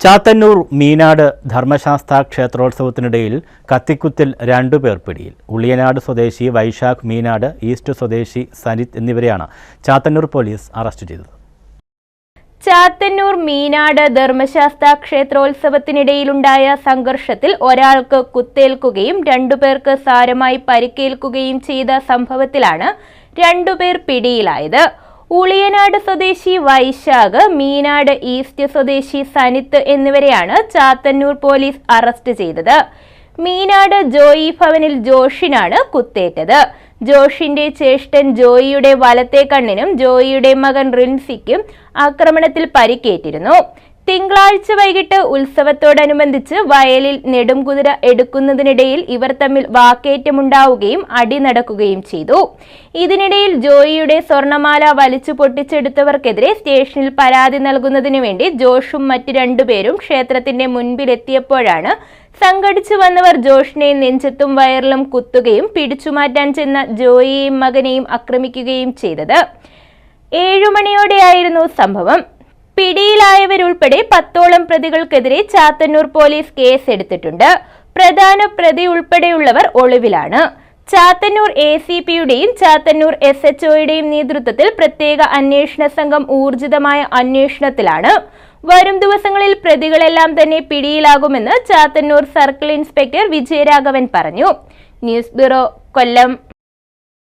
ചാത്തന്നൂർ മീനാട് ധർമ്മശാസ്ത്ര ക്ഷേത്രോത്സവത്തിനിടയിൽ കത്തിക്കുത്തിൽ രണ്ടുപേർ പിടിയിൽ. ഉള്ളിയനാട് സ്വദേശി വൈശാഖ് മീനാട് ഈസ്റ്റ് സ്വദേശി സനിത് എന്നിവരെയാണ് ചാത്തന്നൂർ പോലീസ് അറസ്റ്റ് ചെയ്തത്. ചാത്തന്നൂർ മീനാട് ധർമ്മശാസ്ത്ര ക്ഷേത്രോത്സവത്തിനിടയിലുണ്ടായ സംഘർഷത്തിൽ ഒരാൾക്ക് കുത്തേൽക്കുകയും രണ്ടുപേർക്ക് സാരമായി പരിക്കേൽക്കുകയും ചെയ്ത സംഭവത്തിലാണ് രണ്ടുപേർ പിടിയിലായത്. ഉളിയനാട് സ്വദേശി വൈശാഖ് മീനാട് ഈസ്റ്റ് സ്വദേശി സനിത്ത് എന്നിവരെയാണ് ചാത്തന്നൂർ പോലീസ് അറസ്റ്റ് ചെയ്തത്. മീനാട് ജോയി ഭവനിൽ ജോഷിനാണ് കുത്തേറ്റത്. ജോഷിന്റെ ചേഷ്ടൻ ജോയിയുടെ വലത്തെ കണ്ണിനും ജോയിയുടെ മകൻ റിൻസിക്കും ആക്രമണത്തിൽ പരിക്കേറ്റിരുന്നു. തിങ്കളാഴ്ച വൈകിട്ട് ഉത്സവത്തോടനുബന്ധിച്ച് വയലിൽ നെടുംകുതിര എടുക്കുന്നതിനിടയിൽ ഇവർ തമ്മിൽ വാക്കേറ്റമുണ്ടാവുകയും അടി നടക്കുകയും ചെയ്തു. ഇതിനിടയിൽ ജോയിയുടെ സ്വർണമാല വലിച്ചു പൊട്ടിച്ചെടുത്തവർക്കെതിരെ സ്റ്റേഷനിൽ പരാതി നൽകുന്നതിനു വേണ്ടി ജോഷും മറ്റു രണ്ടുപേരും ക്ഷേത്രത്തിന്റെ മുൻപിലെത്തിയപ്പോഴാണ് സംഘടിച്ചു വന്നവർ ജോഷിനെ നെഞ്ചത്തും വയറിലും കുത്തുകയും പിടിച്ചുമാറ്റാൻ ചെന്ന ജോയിയെയും മകനെയും ആക്രമിക്കുകയും ചെയ്തത്. ഏഴുമണിയോടെയായിരുന്നു സംഭവം. പിടിയിലായവരുൾപ്പെടെ പത്തോളം പ്രതികൾക്കെതിരെ ചാത്തന്നൂർ പോലീസ് കേസ് എടുത്തിട്ടുണ്ട് പ്രധാന പ്രതി ഉൾപ്പെടെയുള്ളവർ ഒളിവിലാണ്. ചാത്തന്നൂർ എ സി പിയുടെയും ചാത്തന്നൂർ എസ് എച്ച് ഒയുടെയും നേതൃത്വത്തിൽ പ്രത്യേക അന്വേഷണ സംഘം ഊർജിതമായ അന്വേഷണത്തിലാണ്. വരും ദിവസങ്ങളിൽ പ്രതികളെല്ലാം തന്നെ പിടിയിലാകുമെന്ന് ചാത്തന്നൂർ സർക്കിൾ ഇൻസ്പെക്ടർ വിജയരാഘവൻ പറഞ്ഞു. News bureau Kollam.